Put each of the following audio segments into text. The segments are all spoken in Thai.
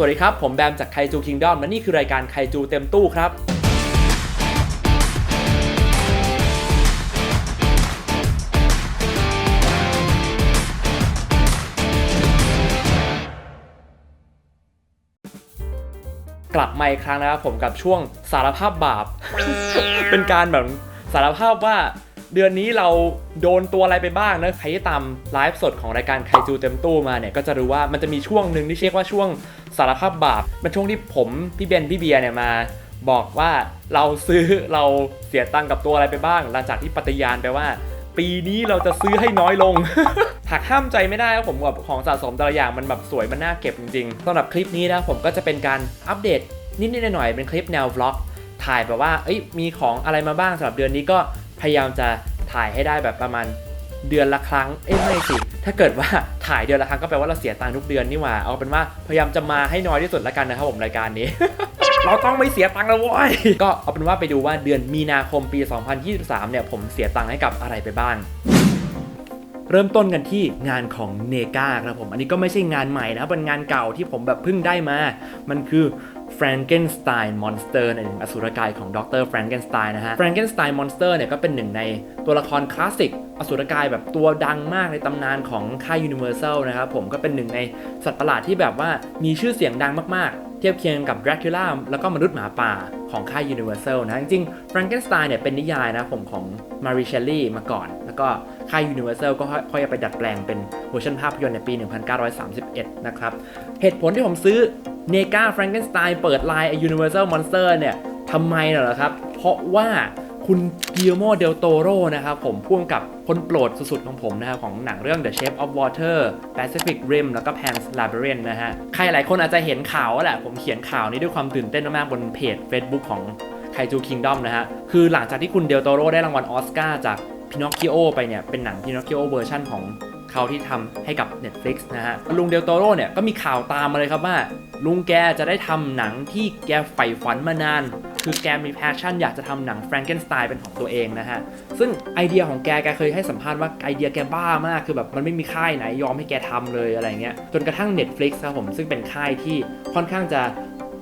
สวัสดีครับ ผมแบมจากไคจูคิงดอมและนี่คือรายการไคจูเต็มตู้ครับ กลับมาอีกครั้งนะครับผมกับช่วงสารภาพบาป เป็นการแบบสารภาพว่า เดือนนี้เราโดนตัวอะไรไปบ้างนะใครที่ตามไลฟ์สดของรายการไคจูเต็มตู้มาเนี่ยก็จะรู้ว่ามันจะมีช่วงหนึ่งที่เรียกว่าช่วงสารภาพบาปเป็นช่วงที่ผมพี่เบนพี่เบียร์เนี่ยมาบอกว่าเราซื้อเราเสียตังค์กับตัวอะไรไปบ้าง หลังจากที่ปฏิญาณไปว่า ปีนี้เราจะซื้อให้น้อยลงหักห้ามใจไม่ได้ครับผมกับของสะสมแต่ละอย่างมันแบบสวยมันน่าเก็บจริงๆสำหรับคลิปนี้นะผมก็จะเป็นการอัปเดตนิดๆหน่อยๆเป็นคลิปแนววล็อกถ่ายแบบว่าเอ้ยมีของอะไรมาบ้างสำหรับเดือนนี้ก็ พยายามจะถ่ายให้ได้แบบประมาณเดือนละครั้ง เอ้ยไม่สิ ถ้าเกิดว่าถ่ายเดือนละครั้งก็แปลว่าเราเสียตังค์ทุกเดือนนี่หว่า เอาเป็นว่าพยายามจะมาให้น้อยที่สุดละกันนะครับผมรายการนี้ เราต้องไม่เสียตังค์แล้วเว้ย ก็เอาเป็นว่าไปดูว่าเดือนมีนาคมปี 2023 เนี่ยผมเสียตังค์ให้กับอะไรไปบ้างเริ่มต้นกันที่งานของเนกาครับผม อันนี้ก็ไม่ใช่งานใหม่นะครับเป็นงานเก่าที่ผมแบบเพิ่งได้มา มันคือ Frankenstein Monster นั่นเองอสุรกายของดร Frankenstein นะฮะ Frankenstein Monster เนี่ยก็เป็นหนึ่งในตัวละครคลาสสิกอสุรกายแบบตัวดังมากในตำนานของค่าย Universal นะครับผมก็เป็นหนึ่งในสัตว์ประหลาดที่แบบว่ามีชื่อเสียงดังมากๆ เทียบเคียงกับ Dracula แล้วก็มนุษย์หมาป่าของค่าย Universal นะ จริงๆ Frankenstein เนี่ยเป็นนิยายนะผมของ Mary Shelley มาก่อน แล้วก็ค่าย Universal ก็ค่อยๆไปดัดแปลงเป็นเวอร์ชันภาพยนตร์ในปี 1931 นะครับ เหตุผลที่ผมซื้อ n e g a Frankenstein เปิดไลน์ Universal Monster เนี่ยทำไมเหรอครับ เพราะว่าคุณกิโ l โมเดลโตโรนะครับผมพ่วงกับคนโปรดสุดๆของผมนะครับของหนังเรื่อง The Shape of Water Pacific Rim แล้วก็ Pan's Labyrinth นะฮะ ใครหลายคนอาจจะเห็นข่าวแหละ ผมเขียนข่าวนี้ด้วยความตื่นเต้นมากๆบนเพจ Facebook ของ Kaiju Kingdom นะฮะ คือหลังจากที่คุณเดลโตโรได้รางวัลออสการ์จาก Pinocchio ไปเนี่ย เป็นหนัง Pinocchio เวอร์ชันของ เขาที่ทำให้กับ Netflix นะฮะลุงเดลโตโรเนี่ยก็มีข่าวตามมาเลยครับว่า ลุงแกจะได้ทำหนังที่แกใฝ่ฝันมานาน คือแกมีแพชชั่นอยากจะทำหนัง Frankenstein เป็นของตัวเองนะฮะ ซึ่งไอเดียของแกแกเคยให้สัมภาษณ์ว่าไอเดียแกบ้ามากคือแบบมันไม่มีค่ายไหนยอมให้แกทำเลยอะไรเงี้ยจนกระทั่ง Netflix ครับผมซึ่งเป็นค่ายที่ค่อนข้างจะ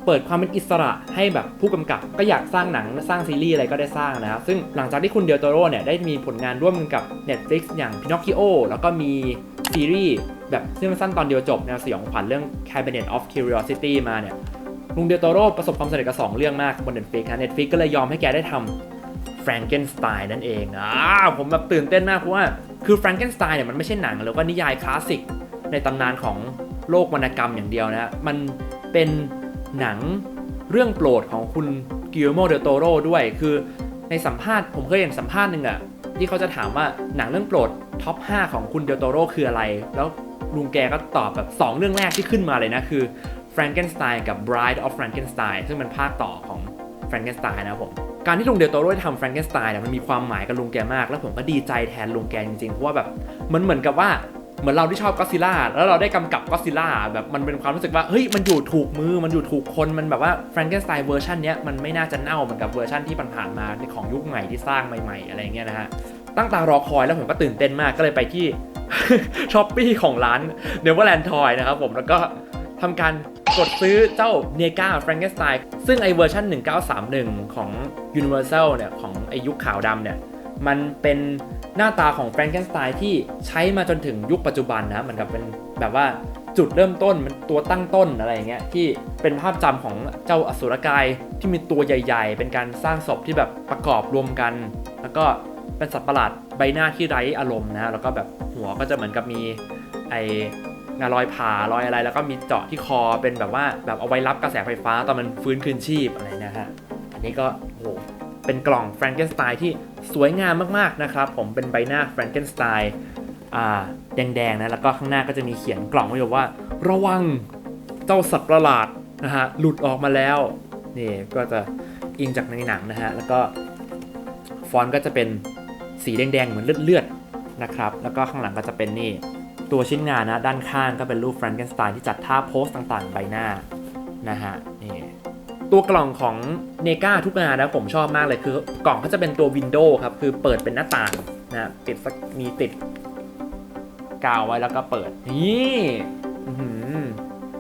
เปิดความเป็นอิสระให้แบบผู้กำกับ ก็อยากสร้างหนังสร้างซีรีส์อะไรก็ได้สร้างนะครับ ซึ่งหลังจากที่คุณเดลโตโร่เนี่ยได้มีผลงานร่วมกันกับ Netflix อย่าง Pinocchio แล้วก็มีซีรีส์แบบสั้นๆตอนเดียวจบแนวสยองขวัญเรื่อง Cabinet of Curiosity มาเนี่ยลุงเดลโตโร่ประสบความสำเร็จกับสองเรื่องมากบน Netflix นะ Netflix ก็เลยยอมให้แกได้ทำ Frankenstein นั่นเองอ่าผมแบบตื่นเต้นมากเพราะว่าคือ Frankenstein เนี่ยมันไม่ใช่หนังหรือว่านิยายคลาสสิกในตำนานของโลกวรรณกรรมอย่างเดียวนะฮะมันเป็น หนังเรื่องโปรดของคุณกิโ l โมเดโตโรด้วย คือในสัมภาษณ์ผมเคยเห็นสัมภาษณ์หนึ่งอะที่เขาจะถามว่าหนังเรื่องโปรดท็อป 5 ของคุณเดโตโรคืออะไร แล้วลุงแกก็ตอบแบบ 2 เรื่องแรกที่ขึ้นมาเลยนะ คือ Frankenstein กับ Bride of Frankenstein ซึ่งเป็นภาคต่อของ Frankenstein นะผมการที่ลุงเดลโตโรได้ทำ Frankenstein เนี่ยมันมีความหมายกับลุงแกมาก แล้วผมก็ดีใจแทนลุงแกจริงๆ เพราะว่าแบบมันเหมือนกับว่า เหมือนเราที่ชอบก็ซิล่าแล้วเราได้กำกับก็ซิล่าแบบมันเป็นความรู้สึกว่าเฮ้ยมันอยู่ถูกมือมันอยู่ถูกคนมันแบบว่า Frankenstein เวอร์ชันเนี้ยมันไม่น่าจะเน่าเหมือนกับเวอร์ชันที่ผ่านมาในของยุคใหม่ที่สร้างใหม่ๆอะไรเงี้ยนะฮะตั้งตารอคอยแล้วผมก็ตื่นเต้นมากก็เลยไปที่ช้อปปี้ของร้าน Neverland Toy นะครับผมแล้วก็ทำการกดซื้อเจ้า n e g a Frankenstein ซึ่งไอเวอร์ชัน1931 ของ Universal เนี่ยของไอยุคขาวดำเนี่ย มันเป็นหน้าตาของ Frankenstein ที่ใช้มาจนถึงยุคปัจจุบันนะเหมือนกับเป็นแบบว่าจุดเริ่มต้นมันตัวตั้งต้นอะไรอย่างเงี้ยที่เป็นภาพจำของเจ้าอสุรกายที่มีตัวใหญ่ ๆ เป็นการสร้างศพที่แบบประกอบรวมกัน แล้วก็เป็นสัตว์ประหลาดใบหน้าที่ไร้อารมณ์นะแล้วก็แบบหัวก็จะเหมือนกับมีไองารอยผ่ารอยอะไร แล้วก็มีเจาะที่คอเป็นแบบว่าแบบเอาไว้รับกระแสไฟฟ้าตอนมันฟื้นคืนชีพอะไรนะฮะอันนี้ก็โอ้โห เป็นกล่องแฟรงเกนสไตน์ที่สวยงามมากๆนะครับผมเป็นใบหน้าแฟรงเกนสไตน์อ่าแดงๆนะแล้วก็ข้างหน้าก็จะมีเขียนกล่องไว้บอกว่า ระวังเจ้าสัตว์ประหลาดนะฮะหลุดออกมาแล้วนี่ก็จะอิงจากในหนังนะฮะแล้วก็ฟอนต์ก็จะเป็นสีแดงๆเหมือนเลือดๆนะครับแล้วก็ข้างหลังก็จะเป็นนี่ตัวชิ้นงานนะด้านข้างก็เป็นรูปแฟรงเกนสไตน์ที่จัดท่าโพสต่างๆ ใบหน้านะฮะนี่ ตัวกล่องของเนกาทุกงานนะผมชอบมากเลยคือกล่องก็จะเป็นตัววินโดว์ครับ คือเปิดเป็นหน้าต่างนะติดมีติดกาวไว้แล้วก็เปิด นี่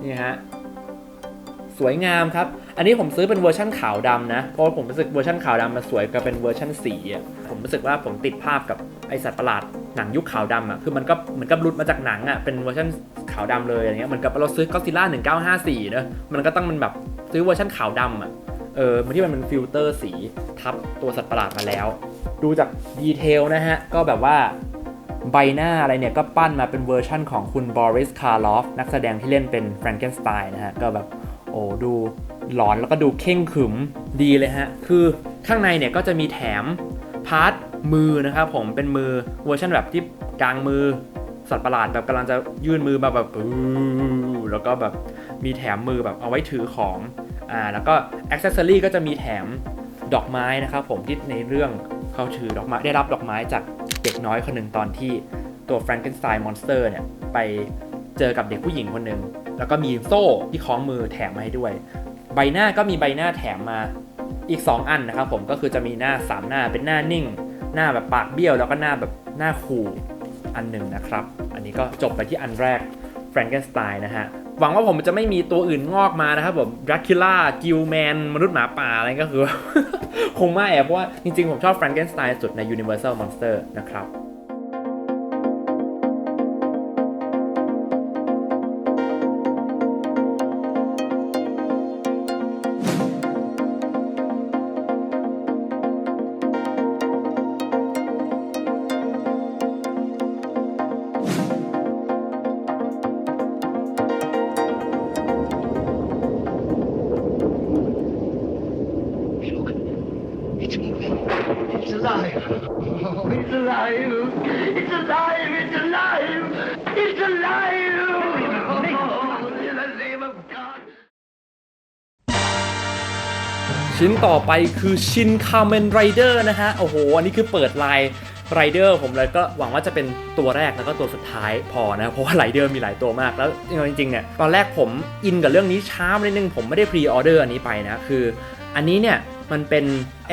นี่ฮะสวยงามครับ อันนี้ผมซื้อเป็นเวอร์ชั่นขาวดำนะ เพราะว่าผมรู้สึกเวอร์ชันขาวดำมันสวยกว่าเป็นเวอร์ชันสีอะผมรู้สึกว่าผมติดภาพกับไอสัตว์ประหลาดหนังยุคขาวดำอะ คือมันก็เหมือนกับรุดมาจากหนังอะ เป็นเวอร์ชันขาวดำเลยอย่างเงี้ย เหมือนกับเราซื้อก็ซิล่า1954เนอะมันก็ต้องมันแบบ ซื้อเวอร์ชันขาวดำอะเออมันที่มันเป็นฟิลเตอร์สีทับตัวสัตว์ประหลาดมาแล้ว ดูจากดีเทลนะฮะ ก็แบบว่าใบหน้าอะไรเนี่ยก็ปั้นมาเป็นเวอร์ชั่นของคุณบอริสคาร์ลอฟนักแสดงที่เล่นเป็นแฟรงเกนสไตน์นะฮะ ก็แบบโอ้ดูหลอนแล้วก็ดูเข่งขึมดีเลยฮะ คือข้างในเนี่ยก็จะมีแถมพาร์ทมือนะครับผมเป็นมือเวอร์ชันแบบที่กลางมือสัตว์ประหลาดแบบกำลังจะยื่นมือมาแบบแล้วก็แบบมีแถมมือแบบเอาไว้ถือของ อ่าแล้วก็อ็อกเซอรี่ก็จะมีแถมดอกไม้นะครับผมที่ในเรื่องเขาถือดอกไม้ได้รับดอกไม้จากเด็กน้อยคนหนึ่งตอนที่ตัวแฟรงเกนสไตน์มอนสเตอร์เนี่ยไปเจอกับเด็กผู้หญิงคนหนึ่งแล้วก็มีโซ่ที่คล้องมือแถมมาให้ด้วย ใบหน้าก็มีใบหน้าแถมมาอีก 2 อันนะครับผมก็คือจะมีหน้า 3 หน้าเป็นหน้านิ่ง หน้าแบบปากเบี้ยว แล้วก็หน้าแบบหน้าขู่อันหนึ่งนะครับ อันนี้ก็จบไปที่อันแรก Frankenstein นะฮะ หวังว่าผมจะไม่มีตัวอื่นงอกมานะครับผมดราคิล่ากิลแมนมนุษย์หมาป่าอะไรก็คือ คงไม่อบเพราะว่าจริงๆ ผมชอบแฟรงเกนสไตน์สุดใน Universal Monster นะครับ ชิ้นต่อไปคือชินคาเมนไรเดอร์นะฮะ โอ้โห อันนี้คือเปิดลายไรเดอร์ผมเลยก็หวังว่าจะเป็นตัวแรกแล้วก็ตัวสุดท้ายพอนะ เพราะว่าไรเดอร์มีหลายตัวมากแล้วจริงๆเนี่ยตอนแรกผมอินกับเรื่องนี้ช้าไปนิดนึง ผมไม่ได้พรีออเดอร์อันนี้ไปนะ คืออันนี้เนี่ยมันเป็น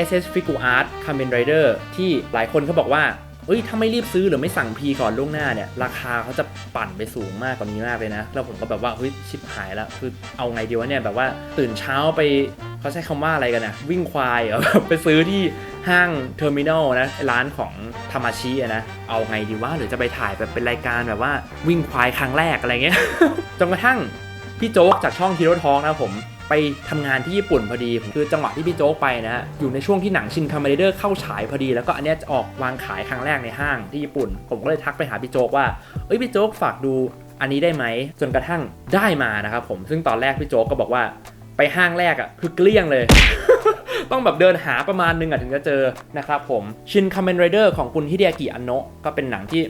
SS Figure Art Kamen Rider ที่หลายคนเขาบอกว่า เอ้ยถ้าไม่รีบซื้อหรือไม่สั่งพีก่อนล่วงหน้าเนี่ย ราคาเขาจะปั่นไปสูงมากกว่านี้มากเลยนะ แล้วผมก็แบบว่าเฮ้ยชิบหายแล้วคือเอาไงดีวะเนี่ยแบบว่าตื่นเช้าไปเขาใช้คำว่าอะไรกันนะวิ่งควายเหรอไปซื้อที่ห้างเทอร์มินอลนะร้านของธรรมาชินะ เอาไงดีวะหรือจะไปถ่ายแบบเป็นรายการแบบว่าวิ่งควายครั้งแรกอะไรเงี้ยจนกระทั่งพี่โจ๊กจากช่องฮีโร่ทองนะผม ไปทำงานที่ญี่ปุ่นพอดี คือจังหวะที่พี่โจ๊กไปนะฮะอยู่ในช่วงที่หนังชินคาเมเดอร์เข้าฉายพอดี แล้วก็อันเนี้ยจะออกวางขายครั้งแรกในห้างที่ญี่ปุ่น ผมก็เลยทักไปหาพี่โจ๊กว่า เอ้ยพี่โจ๊กฝากดูอันนี้ได้ไหม จนกระทั่งได้มานะครับผมซึ่งตอนแรกพี่โจ๊กก็บอกว่าไปห้างแรกอะ่ะคือเกลี้ยงเลย ต้องแบบเดินหาประมาณนึงอะถึงจะเจอนะครับผมชินคาเมนไรเดอร์ของคุณฮิเดยากิอันโนะก็เป็นหนังที่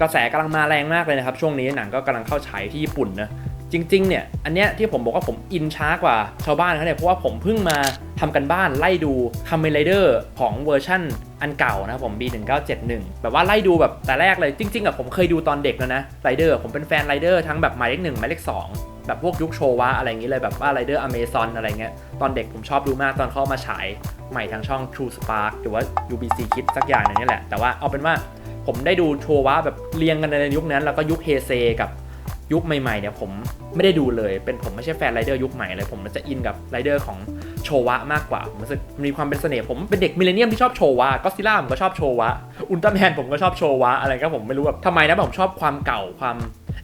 กระแสกำลังมาแรงมากเลยนะครับ ช่วงนี้หนังก็กำลังเข้าฉายที่ญี่ปุ่นนะ จริงๆเนี่ยอันเนี้ยที่ผมบอกว่าผมอินช้ากว่าชาวบ้านเขาเนี่ยเพราะว่าผมเพิ่งมาทำกันบ้านไล่ดู c a m e n Rider ของเวอร์ชั่นอันเก่านะครับผม B1971 แบบว่าไล่ดูแบบแต่แรกเลยจริงๆอะผมเคยดูตอนเด็กแล้วนะไรเดอร์ผมเป็นแฟนไรเดอร์ทั้งแบบหมายเลขหนึ่งหมายเลขสองแบบพวกยุคโชวะอะไรอย่างนี้เลยแบบว่าไรเดอร์อเมซอนอะไรเงี้ยตอนเด็กผมชอบดูมากตอนเขาเอามาฉายใหม่ทางช่อง True Spark หรือว่า UBC Kids สักอย่างนึงนี่แหละแต่ว่าเอาเป็นว่าผมได้ดูโชวะแบบเรียงกันในยุคนั้นแล้วก็ยุคเฮเซกับ ยุคใหม่ๆเนี่ยผมไม่ได้ดูเลย เป็นผมไม่ใช่แฟนไรเดอร์ยุคใหม่เลย ผมมันจะอินกับไรเดอร์ของโชวะมากกว่า ผมรู้สึกมีความเป็นเสน่ห์ ผมเป็นเด็กมิเลเนียมที่ชอบโชวะก็ซิล่าผมก็ชอบโชวะ อุลตร้าแมนผมก็ชอบโชวะ อะไรก็ผมไม่รู้แบบทำไมนะผมชอบความเก่าความ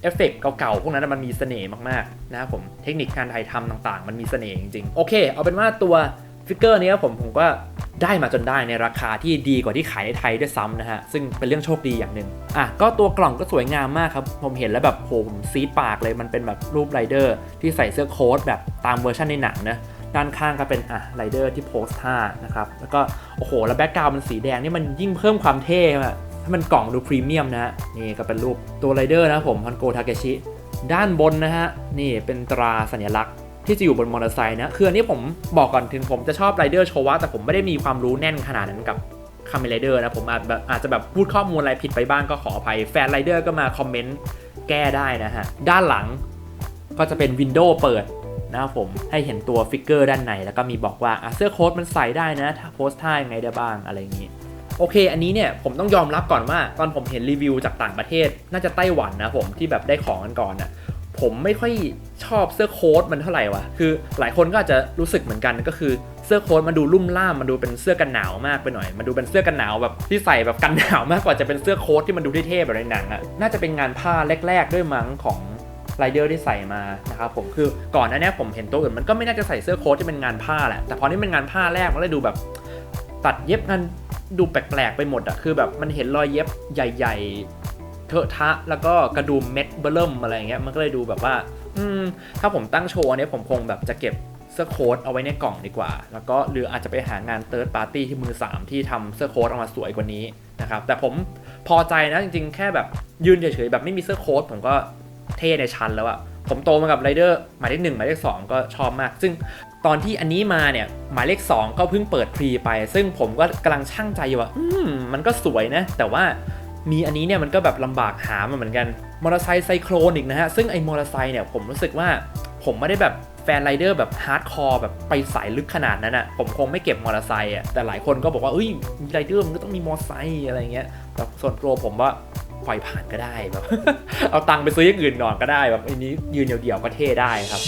เอฟเฟกเก่าๆ พวกนั้นมันมีเสน่ห์มากๆ นะครับผม เทคนิคการถ่ายทำต่างๆ มันมีเสน่ห์จริงๆ โอเค เอาเป็นว่าตัว ฟิกเกอร์นี้ครับผมผมก็ได้มาจนได้ในราคาที่ดีกว่าที่ขายในไทยด้วยซ้ำนะฮะ ซึ่งเป็นเรื่องโชคดีอย่างหนึ่งอะก็ตัวกล่องก็สวยงามมากครับ ผมเห็นแล้วแบบโหผมซีดปากเลยมันเป็นแบบรูปไรเดอร์ที่ใส่เสื้อโค้ทแบบตามเวอร์ชันในหนังนะด้านข้างก็เป็นอะไรเดอร์ที่โพสท่านะครับ แล้วก็โอ้โห แล้วแบ็กกราวมันสีแดงนี่มันยิ่งเพิ่มความเท่อะให้มันกล่องดูพรีเมียมนะฮะนี่ก็เป็นรูปตัวไรเดอร์นะครับผมฮอนโกทาเกชิด้านบนนะฮะนี่เป็นตราสัญลักษณ์ ที่จะอยู่บนมอเตอร์ไซค์นะคืออันนี้ผมบอกก่อนถึงผมจะชอบไรเดอร์โชวะแต่ผมไม่ได้มีความรู้แน่นขนาดนั้นกับคาเมไรเดอร์นะผมอาจแบบอาจจะแบบพูดข้อมูลอะไรผิดไปบ้างก็ขออภัย แฟนไรเดอร์ก็มาคอมเมนต์แก้ได้นะฮะ ด้านหลังก็จะเป็นวินโดว์เปิดนะครับผมให้เห็นตัวฟิกเกอร์ด้านใน แล้วก็มีบอกว่าเสื้อโค้ทมันใส่ได้นะถ้าโพสท่ายังไงได้บ้างอะไรอย่างนี้โอเค อันนี้เนี่ยผมต้องยอมรับก่อนว่า ตอนผมเห็นรีวิวจากต่างประเทศ น่าจะไต้หวันนะผมที่แบบได้ของกันก่อนนะ ผมไม่ค่อยชอบเสื้อโค้ทมันเท่าไหร่วะ คือหลายคนก็อาจจะรู้สึกเหมือนกันก็คือเสื้อโค้ทมันดูลุ่มล่ามมันดูเป็นเสื้อกันหนาวมากไปหน่อย มันดูเป็นเสื้อกันหนาวแบบที่ใส่แบบกันหนาวมากกว่าจะเป็นเสื้อโค้ทที่มันดูเท่ๆแบบในหนังอะน่าจะเป็นงานผ้าแรก ๆ ด้วยมั้งของไรเดอร์ที่ใส่มานะครับผมคือก่อนหน้านี้ผมเห็นตัวอื่นมันก็ไม่น่าจะใส่เสื้อโค้ทที่เป็นงานผ้าแหละ แต่พอนี่เป็นงานผ้าแรกมันเลยดูแบบ ตัดเย็บกันดูแปลกๆไปหมดอะคือแบบมันเห็นรอยเย็บใหญ่ ๆ เทอะทะ แล้วก็กระดุมเม็ดเบลเริ่มอะไรอย่างเงี้ยมันก็เลยดูแบบว่า อืม ถ้าผมตั้งโชว์อันเนี้ยผมคงแบบจะเก็บเสื้อโค้ทเอาไว้ในกล่องดีกว่า แล้วก็หรืออาจจะไปหางานเติร์ดปาร์ตี้ที่มือ 3 ที่ทำเสื้อโค้ทออกมาสวยกว่านี้นะครับ แต่ผมพอใจนะจริงๆ แค่แบบยืนเฉยๆแบบไม่มีเสื้อโค้ทผมก็เท่ในชั้นแล้วอะผมโตมากับไรเดอร์หมายเลขหนึ่งหมายเลขสองก็ชอบมาก ซึ่งตอนที่อันนี้มาเนี่ยหมายเลข 2 ก็เพิ่งเปิดพรีไป ซึ่งผมก็กำลังช่างใจอยู่ว่า อืมมันก็สวยนะ แต่ว่า มีอันนี้เนี่ยมันก็แบบลำบากหามาเหมือนกันมอเตอร์ไซค์ไซโครนอีกนะฮะ ซึ่งไอ้มอเตอร์ไซค์เนี่ยผมรู้สึกว่าผมไม่ได้แบบแฟนไรเดอร์แบบฮาร์ดคอร์แบบไปสายลึกขนาดนั้นอะ่ะ ผมคงไม่เก็บมอเตอร์ไซค์อะแต่หลายคนก็บอกว่าเอ้ยมีไรเดอร์มันก็ต้องมีมอเตอร์ไซค์อะไรเงี้ยแบบส่วนตัวผมว่าปล่อยผ่านก็ได้แบบเอาตังค์ไปซื้ออย่างอื่นก่อนก็ได้แบบอันนี้ยืนเดี่ยวๆก็เท่ได้ครับ